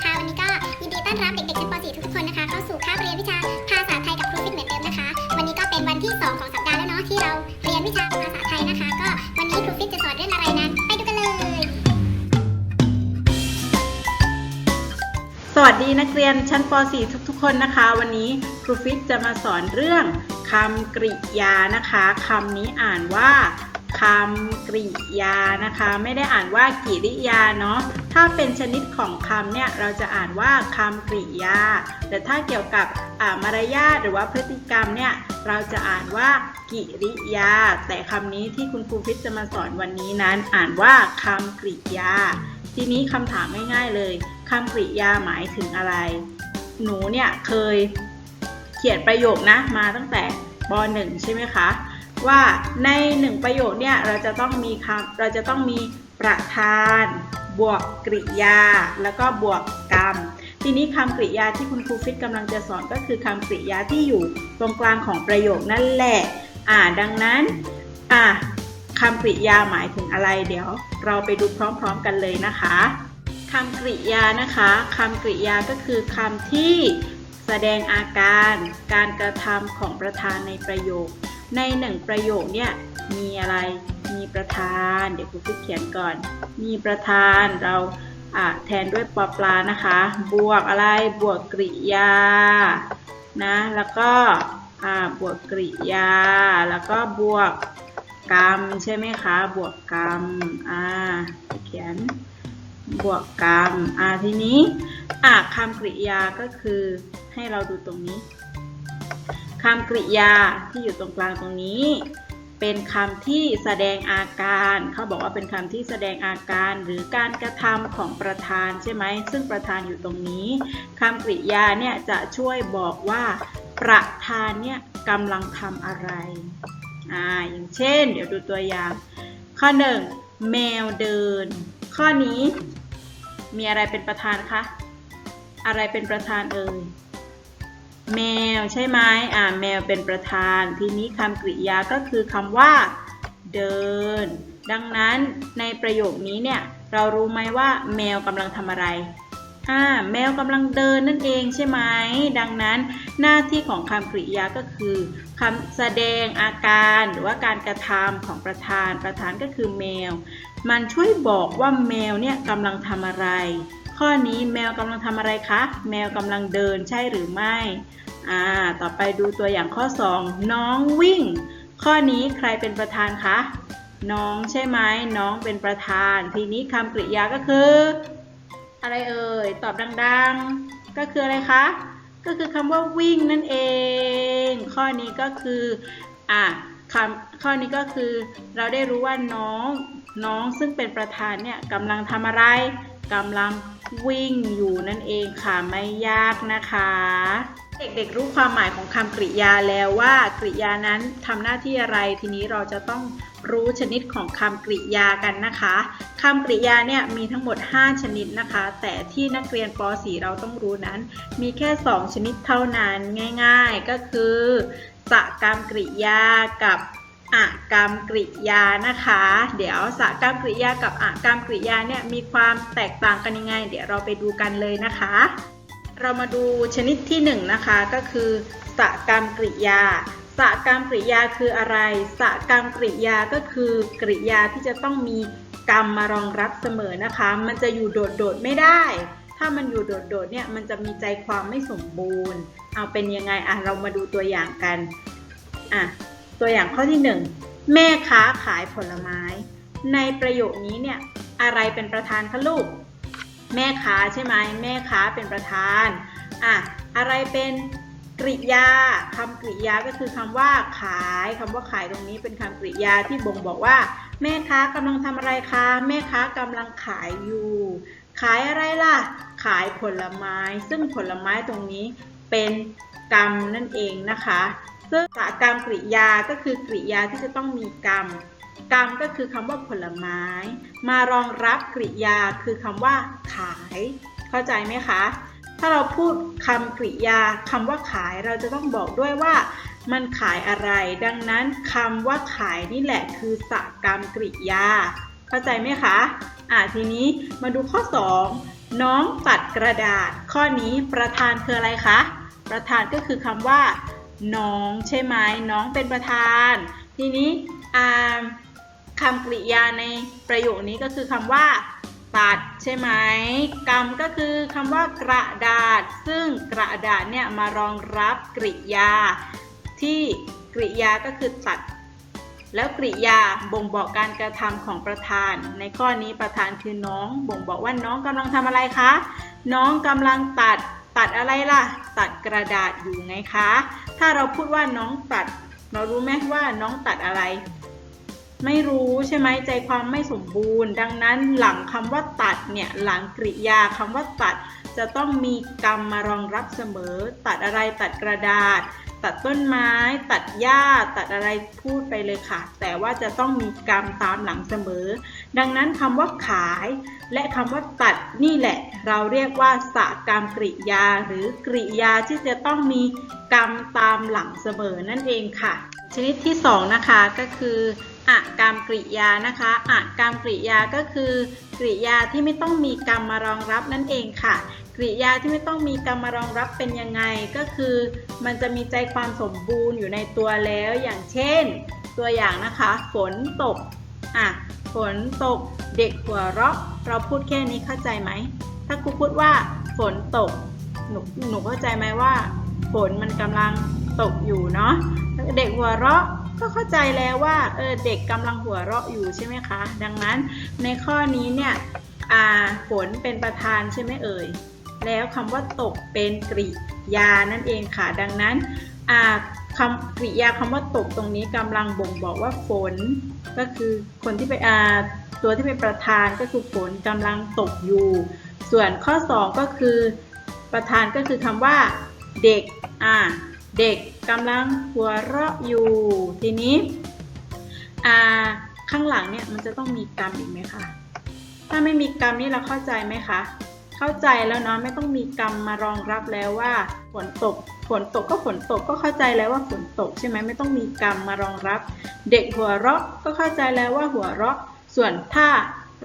นะคะ วันนี้ก็ยินดีต้อนรับเด็กๆชั้นป .4 ทุกคนนะคะ เข้าสู่คาบเรียนวิชาภาษาไทยกับครูฟิตเหมือนเดิมนะคะ วันนี้ก็เป็นวันที่ 2 ของสัปดาห์แล้วเนาะที่เราเรียนวิชาภาษาไทยนะคะ ก็วันนี้ครูฟิตจะสอนเรื่องอะไรนั้นไปดูกันเลย สวัสดีนักเรียนชั้นป .4 ทุกๆ คนนะคะ วันนี้ครูฟิตจะมาสอนเรื่องคำกริยานะคะคำนี้อ่านว่า คำกริยานะคะ ไม่ได้อ่านว่ากิริยาเนาะถ้าเป็นชนิดของคำเนี่ยเราจะอ่านว่าคำกริยา แต่ถ้าเกี่ยวกับมารยาทหรือว่าพฤติกรรมเนี่ยเราจะอ่านว่ากิริยา แต่คำนี้ที่คุณครูฟิตจะมาสอนวันนี้นั้น อ่านว่าคำกริยา ทีนี้คำถามง่ายๆเลยคำกริยาหมายถึงอะไร หนูเนี่ยเคยเขียนประโยคนะมาตั้งแต่ป .1 ใช่ไหมคะ ว่าในหนึ่งประโยคเนี่ยเราจะต้องมีคำเราจะต้องมีประธาน บวกกริยา แล้วก็บวกกรรม ทีนี้คำกริยาที่คุณครูฟิตกำลังจะสอนก็คือคำกริยาที่อยู่ตรงกลางของประโยคนั่นแหละ อ่าดังนั้นอ่าคำกริยาหมายถึงอะไร เดี๋ยวเราไปดูพร้อมๆกันเลยนะคะคำกริยานะคะคำกริยาก็คือคำที่แสดงอาการการกระทำของประธานในประโยค ในหนึ่งประโยคเนี่ยมีอะไร มีประธาน เดี๋ยวครูฟิตเขียนก่อน มีประธานเราอ่าแทนด้วยปอปลานะคะ บวกอะไร บวกกริยา นะ แล้วก็บวกกริยา แล้วก็บวกกรรมใช่ไหมคะ บวกกรรม อ่า เขียน บวกกรรม อ่า ทีนี้ อ่าคำกริยาก็คือให้เราดูตรงนี้ คำกริยาที่อยู่ตรงกลางตรงนี้ เป็นคำที่แสดงอาการ เขาบอกว่าเป็นคำที่แสดงอาการหรือการกระทำของประธานใช่ไหม ซึ่งประธานอยู่ตรงนี้คำกริยาเนี่ยจะช่วยบอกว่าประธานเนี่ยกำลังทำอะไรอ่าอย่างเช่น เดี๋ยวดูตัวอย่าง ข้อหนึ่งแมวเดิน ข้อนี้มีอะไรเป็นประธานคะ อะไรเป็นประธานเอ่ย แมวใช่ไหมอ่าแมวเป็นประธาน ทีนี้คำกริยาก็คือคำว่า เดิน ดังนั้นในประโยคนี้เนี่ย เรารู้ไหมว่า แมวกำลังทำอะไรอ่าแมวกำลังเดินนั่นเองใช่ไหม ดังนั้นหน้าที่ของคำกริยาก็คือคำแสดงอาการหรือว่าการกระทำของประธาน ประธานก็คือแมว มันช่วยบอกว่าแมวเนี่ยกำลังทำอะไร ข้อนี้แมวกำลังทำอะไรคะ แมวกำลังเดินใช่หรือไม่ อ่า ต่อไปดูตัวอย่างข้อ 2 น้องวิ่ง ข้อนี้ใครเป็นประธานคะ น้องใช่ไหม น้องเป็นประธาน ทีนี้คำกริยาก็คือ อะไรเอ่ย ตอบดังๆ ก็คืออะไรคะ ก็คือคำว่าวิ่งนั่นเอง ข้อนี้ก็คือ อะคำข้อนี้ก็คือเราได้รู้ว่าน้อง น้องซึ่งเป็นประธานเนี่ยกำลังทำอะไรกำลังวิ่งอยู่นั่นเองค่ะไม่ยากนะคะ เด็กๆรู้ความหมายของคำกริยาแล้วว่ากริยานั้นทำหน้าที่อะไรทีนี้เราจะต้องรู้ชนิดของคำกริยากันนะคะคำกริยาเนี่ยมีทั้งหมด 5 ชนิดนะคะ แต่ที่นักเรียนป .4 เราต้องรู้นั้น มีแค่ 2 ชนิดเท่านั้นง่าย ๆ ก็คือสกรรมกริยากับ อกรรมกริยานะคะ เดี๋ยวสกรรมกริยากับอกรรมกริยาเนี่ยมีความแตกต่างกันยังไง เดี๋ยวเราไปดูกันเลยนะคะ เรามาดูชนิดที่1นงนะคะก็คือสกรรมกริยาสกรรมกริยาคืออะไรสกรรมกริยาก็คือกริยาที่จะต้องมีกรรมมารองรับเสมอนะคะ มันจะอยู่โดดๆไม่ได้ ถ้ามันอยู่โดดๆเนี่ยมันจะมีใจความไม่สมบูรณ์ เอาเป็นยังไงอะเรามาดูตัวอย่างกันอะ ตัวอย่างข้อที่ 1 แม่ค้าขายผลไม้ ในประโยคนี้เนี่ยอะไรเป็นประธานคะลูก แม่ค้าใช่ไหมแม่ค้าเป็นประธานอะอะไรเป็นกริยาคำกริยาก็คือคำว่าขายคำว่าขายตรงนี้เป็นคำกริยาที่บ่งบอกว่า แม่ค้ากำลังทำอะไรคะ แม่ค้ากำลังขายอยู่ ขายอะไรล่ะ ขายผลไม้ ซึ่งผลไม้ตรงนี้เป็นกรรมนั่นเองนะคะ ซึ่งกรรมกริยาก็คือกริยาที่จะต้องมีกรรม กรรมก็คือคำว่าผลไม้ มารองรับกริยาคือคำว่า ขาย เข้าใจไหมคะ ถ้าเราพูดคำกริยาคำว่าขายเราจะต้องบอกด้วยว่ามันขายอะไร ดังนั้นคำว่าขายนี่แหละคือสกรรมกริยา เข้าใจไหมคะ อ่าทีนี้มาดูข้อ 2 น้องตัดกระดาษ ข้อนี้ประธานคืออะไรคะ ประธานก็คือคำว่า น้องใช่ไหมน้องเป็นประธาน ทีนี้คำกริยาในประโยคนี้ก็คือคำว่า ตัดใช่ไหมกรรมก็คือคำว่ากระดาษ ซึ่งกระดาษเนี่ยมารองรับกริยา ที่กริยาก็คือตัด แล้วกริยาบ่งบอกการกระทำของประธาน ในข้อนี้ประธานคือน้อง บ่งบอกว่าน้องกำลังทำอะไรคะ น้องกำลังตัด ตัดอะไรล่ะ ตัดกระดาษอยู่ไงคะ ถ้าเราพูดว่าน้องตัด เรารู้ไหมว่าน้องตัดอะไร ไม่รู้ใช่ไหมใจความไม่สมบูรณ์ ดังนั้นหลังคำว่าตัดเนี่ยหลังกริยาคำว่าตัด จะต้องมีกรรมมารองรับเสมอ ตัดอะไรตัดกระดาษ ตัดต้นไม้ ตัดหญ้า ตัดอะไรพูดไปเลยค่ะ แต่ว่าจะต้องมีกรรมตามหลังเสมอ ดังนั้นคำว่าขาย และคำว่าตัดนี่แหละ เราเรียกว่าสกรรมกริยา หรือกริยาที่จะต้องมีกรรมตามหลังเสมอนั่นเองค่ะ ชนิดที่สองนะคะก็คืออกรรมกริยานะคะอกรรมกริยาก็คือกริยาที่ไม่ต้องมีกรรมมารองรับนั่นเองค่ะ กริยาที่ไม่ต้องมีกรรมมารองรับเป็นยังไงก็คือ มันจะมีใจความสมบูรณ์อยู่ในตัวแล้ว อย่างเช่น ตัวอย่างนะคะ ฝนตก อะฝนตกเด็กหัวเราะ เราพูดแค่นี้เข้าใจไหม ถ้าครูพูดว่าฝนตก หนูหนูเข้าใจไหมว่า ฝนมันกำลังตกอยู่เนาะเด็กหัวเราะก็เข้าใจแล้วว่าเออเด็กกำลังหัวเราะอยู่ใช่ไหมคะ ดังนั้นในข้อนี้เนี่ยอ่าฝนเป็นประธานใช่ไหมเอ่ย แล้วคำว่าตกเป็นกริยานั่นเองค่ะ ดังนั้นอ่า คำกริยาคำว่าตกตรงนี้กำลังบ่งบอกว่าฝน ก็คือคนที่ไปอาตัวที่เป็นประธานก็คือฝนกำลังตกอยู่ ส่วนข้อ 2 ก็คือ ประธานก็คือคำว่า เด็กอ่าเด็กกำลังหัวเราะอยู่ ทีนี้อ่าข้างหลังเนี่ยมันจะต้องมีกรรมอีกไหมคะถ้าไม่มีกรรมนี่เราเข้าใจไหมคะ เข้าใจแล้วเนาะไม่ต้องมีกรรมมารองรับแล้วว่าฝนตกฝนตกก็ฝนตกก็เข้าใจแล้วว่าฝนตกใช่ไหมไม่ต้องมีกรรมมารองรับ เด็กหัวเราะก็เข้าใจแล้วว่าหัวเราะ ส่วนถ้า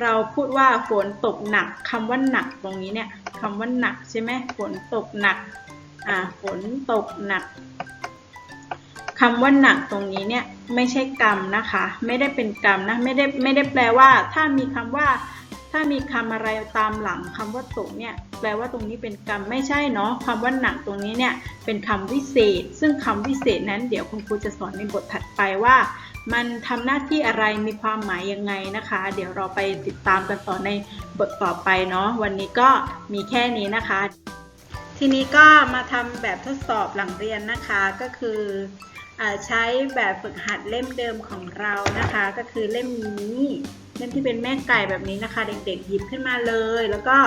เราพูดว่าฝนตกหนักคำว่าหนักตรงนี้เนี่ยคำว่าหนักใช่ไหมฝนตกหนักอ่าฝนตกหนักคำว่าหนักตรงนี้เนี่ยไม่ใช่กรรมนะคะ ไม่ได้เป็นกรรมนะไม่ได้ไม่ได้แปลว่า ถ้ามีคำว่า ถ้ามีคำอะไรตามหลังคำว่าตกเนี่ยแปลว่าตรงนี้เป็นกรรมไม่ใช่เนาะคำว่าหนักตรงนี้เนี่ยเป็นคำวิเศษ ซึ่งคำวิเศษนั้นเดี๋ยวคุณครูจะสอนในบทถัดไปว่า มันทำหน้าที่อะไรมีความหมายยังไงนะคะ เดี๋ยวเราไปติดตามกันต่อในบทต่อไปเนาะวันนี้ก็มีแค่นี้นะคะ ทีนี้ก็มาทำแบบทดสอบหลังเรียนนะคะก็คือใช้แบบฝึกหัดเล่มเดิมของเรานะคะ ก็คือเล่มนี้ เล่มที่เป็นแม่ไก่แบบนี้นะคะ เด็กๆหยิบขึ้นมาเลย แล้วก็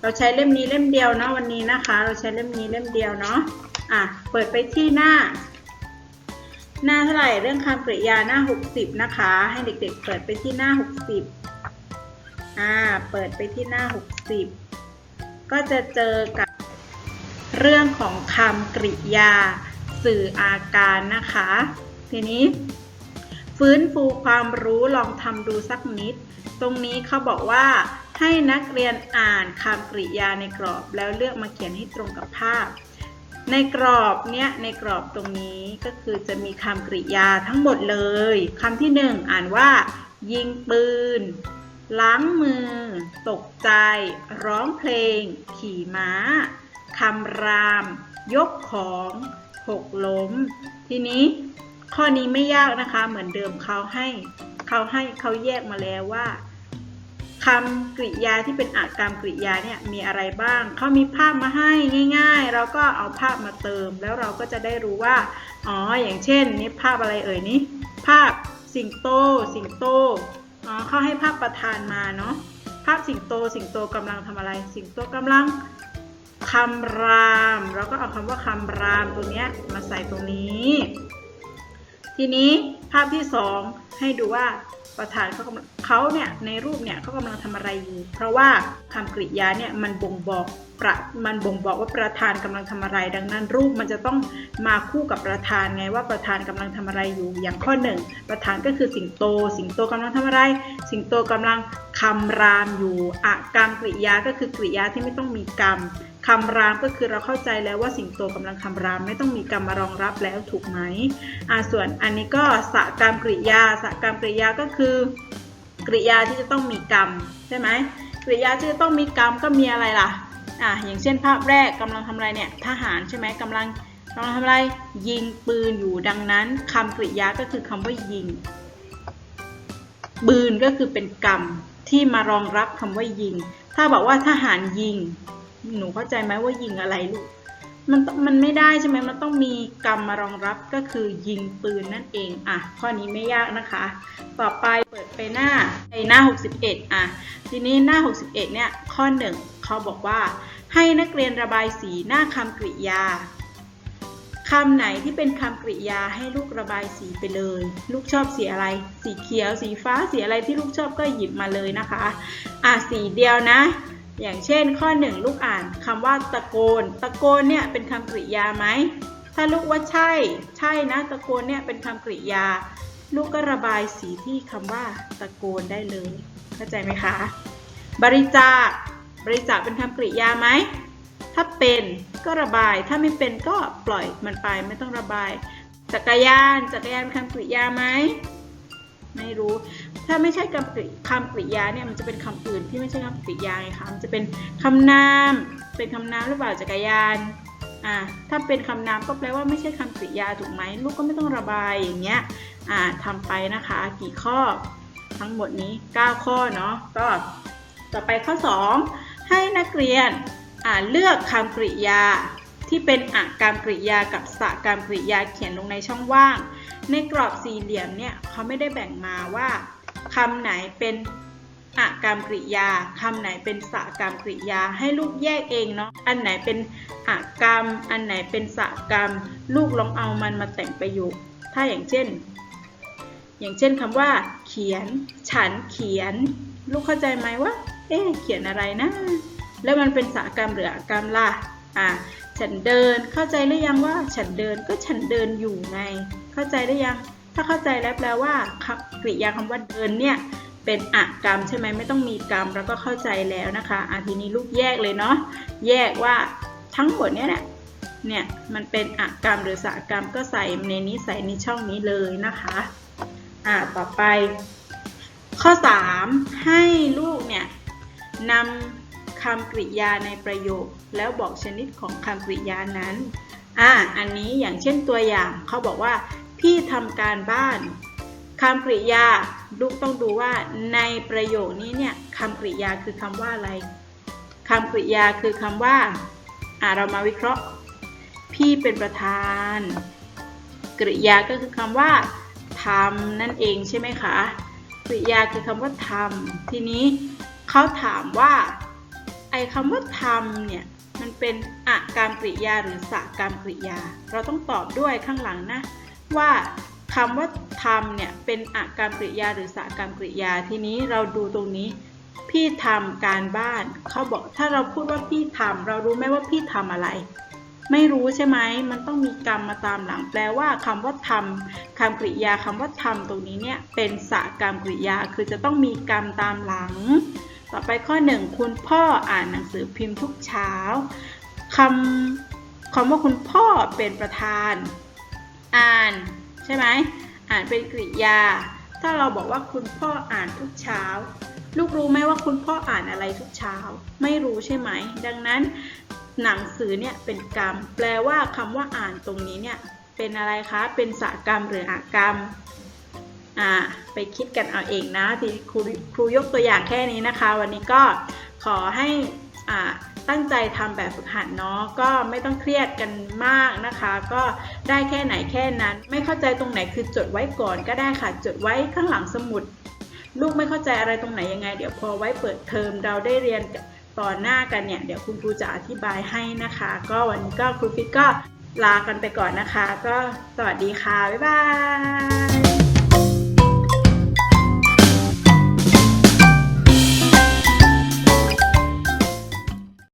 เราใช้เล่มนี้เล่มเดียวนะวันนี้นะคะ เราใช้เล่มนี้เล่มเดียวเนาะอะเปิดไปที่หน้า หน้าเท่าไหร่เรื่องคำกริยาหน้า 60 นะคะ ให้เด็กๆ เปิดไปที่หน้า 60อ่าเปิดไปที่หน้า 60 ก็จะเจอกับเรื่องของคำกริยา สื่ออาการนะคะ ทีนี้ ฟื้นฟูความรู้ลองทำดูสักนิด ตรงนี้เขาบอกว่าให้นักเรียนอ่านคำกริยาในกรอบแล้วเลือกมาเขียนให้ตรงกับภาพ ในกรอบเนี้ยในกรอบตรงนี้ก็คือจะมีคำกริยาทั้งหมดเลยคำที่หนึ่งอ่านว่า ยิงปืน ล้างมือ ตกใจ ร้องเพลง ขี่ม้าคำราม ยกของหกล้ม ทีนี้ ข้อนี้ไม่ยากนะคะ เหมือนเดิมเขาให้เขาให้เขาแยกมาแล้วว่าคำกริยาที่เป็นอากรรมกริยาเนี่ยมีอะไรบ้าง เขามีภาพมาให้ง่าย ๆ เราก็เอาภาพมาเติม แล้วเราก็จะได้รู้ว่า อ๋อ อย่างเช่น นี่ภาพอะไรเอ่ยนี่ ภาพสิงโต สิงโต อ๋อเขาให้ภาพประธานมาเนาะ ภาพสิงโต สิงโตกำลังทำอะไร สิงโตกำลังคำราม เราก็เอาคำว่าคำรามตัวเนี้ยมาใส่ตรงนี้ ทีนี้ภาพที่สองให้ดูว่าประธานเขาเขาเนี่ยในรูปเนี่ยเขากำลังทำอะไรอยู่เพราะว่าคำกริยาเนี่ยมันบ่งบอกประมันบ่งบอกว่าประธานกำลังทำอะไร ดังนั้นรูปมันจะต้องมาคู่กับประธานไงว่าประธานกำลังทำอะไรอยู่อย่างข้อหนึ่งประธานก็คือสิงโต สิงโตกำลังทำอะไร สิงโตกำลังคำรามอยู่อะกรรมกริยาก็คือกริยาที่ไม่ต้องมีกรรม คำรามก็คือเราเข้าใจแล้วว่าสิงโตกำลังคำรามไม่ต้องมีกรรมมารองรับแล้วถูกไหมอ่าส่วนอันนี้ก็สะกรรมกริยาสะกรรมกริยาก็คือกริยาที่จะต้องมีกรรมใช่ไหมกริยาที่จะต้องมีกรรมก็มีอะไรล่ะอะอย่างเช่นภาพแรกกำลังทำอะไรเนี่ยทหารใช่ไหมกำลังกำลังทำอะไรยิงปืนอยู่ดังนั้นคำกริยาก็คือคำว่ายิงปืนก็คือเป็นกรรมที่มารองรับคำว่ายิง ถ้าบอกว่าทหารยิง หนูเข้าใจไหมว่ายิงอะไรลูก มันมันไม่ได้ใช่ไหมมันต้องมีกรรมมารองรับก็คือยิงปืนนั่นเอง อะ ข้อนี้ไม่ยากนะคะ ต่อไปเปิดไปหน้าในหน้า 61 อะ ทีนี้หน้า 61 เนี่ยข้อ1เขาบอกว่า ให้นักเรียนระบายสีหน้าคำกริยาคำไหนที่เป็นคำกริยาให้ลูกระบายสีไปเลย ลูกชอบสีอะไร สีเขียว สีฟ้า สีอะไรที่ลูกชอบก็หยิบมาเลยนะคะ อะสีเดียวนะ อย่างเช่น ข้อหนึ่งลูกอ่านคำว่าตะโกน ตะโกนเนี่ยเป็นคำกริยาไหม ถ้าลูกว่าใช่ ใช่นะ ตะโกนเนี่ยเป็นคำกริยา ลูกก็ระบายสีที่คำว่าตะโกนได้เลย เข้าใจไหมคะ บริจาค บริจาคเป็นคำกริยาไหม ถ้าเป็นก็ระบาย ถ้าไม่เป็นก็ปล่อยมันไปไม่ต้องระบาย จักรยาน จักรยานเป็นคำกริยาไหม ไม่รู้ ถ้าไม่ใช่คำกริคำกริยาเนี่ยมันจะเป็นคำอื่นที่ไม่ใช่คำกริยาไงคะมันจะเป็นคำนาม เป็นคำนามหรือเปล่าจักรยานอ่าถ้าเป็นคำนามก็แปลว่าไม่ใช่คำกริยาถูกไหมลูกก็ไม่ต้องระบายอย่างเงี้ยอ่าทำไปนะคะ กี่ข้อทั้งหมดนี้ 9 ข้อเนาะก็ต่อไปข้อ 2 ให้นักเรียนอ่าเลือกคำกริยาที่เป็นอะกรรมกริยากับสกรรมกริยาเขียนลงในช่องว่าง ในกรอบสี่เหลี่ยมเนี่ยเขาไม่ได้แบ่งมาว่า คำไหนเป็นอะกรรมกริยาคำไหนเป็นสกรรมกริยา ให้ลูกแยกเองเนาะอันไหนเป็นอะกรรม อันไหนเป็นสกรรม ลูกลองเอามันมาแต่งประโยค ถ้าอย่างเช่น อย่างเช่นคำว่า เขียน ฉันเขียน ลูกเข้าใจไหมว่า เอ๊เขียนอะไรนะ แล้วมันเป็นสกรรมหรืออกรรมล่ะอ่าฉันเดินเข้าใจหรือยังว่า ฉันเดินก็ฉันเดินอยู่ไงเข้าใจหรือยัง ถ้าเข้าใจแล้วแปลว่าคำกริยาคำว่าเดินเนี่ยเป็นอักรรมใช่ไหมไม่ต้องมีกรรมแล้วก็เข้าใจแล้วนะคะอะทีนี้ลูกแยกเลยเนาะแยกว่าทั้งหมดเนี่ยแหละเนี่ยมันเป็นอักรรมหรือสกรรมก็ใส่ในนี้ใส่ในช่องนี้เลยนะคะอ่าต่อไป ข้อ 3 ให้ลูกเนี่ยนำคำกริยาในประโยค แล้วบอกชนิดของคำกริยานั้นอ่าอันนี้อย่างเช่นตัวอย่างเขาบอกว่า พี่ทำการบ้านคำกริยาลูกต้องดูว่าในประโยคนี้เนี่ยคำกริยาคือคำว่าอะไรคำกริยาคือคำว่าอ่าเรามาวิเคราะห์ พี่เป็นประธาน กริยาก็คือคำว่าทำนั่นเองใช่ไหมคะกริยาคือคำว่าทำทีนี้เขาถามว่าไอ้คำว่าทำเนี่ยมันเป็นอะกรรมกริยาหรือสกรรมกริยา เราต้องตอบด้วยข้างหลังนะ ว่าคำว่าทำเนี่ยเป็นอะกรรมกริยาหรือสกรรมกริยาทีนี้เราดูตรงนี้ พี่ทำการบ้านเขาบอกถ้าเราพูดว่าพี่ทำเรารู้ไหมว่าพี่ทำอะไร ไม่รู้ใช่ไหมมันต้องมีกรรมมาตามหลังแปลว่าคำว่าทำคำกริยาคำว่าทำตรงนี้เนี่ยเป็นสกรรมกริยาคือจะต้องมีกรรมตามหลัง ต่อไปข้อหนึ่งคุณพ่ออ่านหนังสือพิมพ์ทุกเช้าคำคำว่าคุณพ่อเป็นประธาน ใช่ไหมอ่านเป็นกริยา ถ้าเราบอกว่าคุณพ่ออ่านทุกเช้า ลูกรู้ไหมว่าคุณพ่ออ่านอะไรทุกเช้า ไม่รู้ใช่ไหม ดังนั้น หนังสือเนี่ยเป็นกรรม แปลว่าคำว่าอ่านตรงนี้เนี่ยเป็นอะไรคะ เป็นสกรรมหรืออกรรมอ่าไปคิดกันเอาเองนะที่ครูครูยกตัวอย่างแค่นี้นะคะ วันนี้ก็ขอให้อ่า ตั้งใจทำแบบฝึกหัดเนาะก็ไม่ต้องเครียดกันมากนะคะ ก็ได้แค่ไหนแค่นั้น ไม่เข้าใจตรงไหนคือจดไว้ก่อนก็ได้ค่ะ จดไว้ข้างหลังสมุด ลูกไม่เข้าใจอะไรตรงไหนยังไง เดี๋ยวพอไว้เปิดเทอมเราได้เรียนต่อหน้ากันเนี่ย เดี๋ยวคุณครูจะอธิบายให้นะคะ ก็วันนี้ก็ครูฟิตก็ลากันไปก่อนนะคะ ก็สวัสดีค่ะ บ๊ายบาย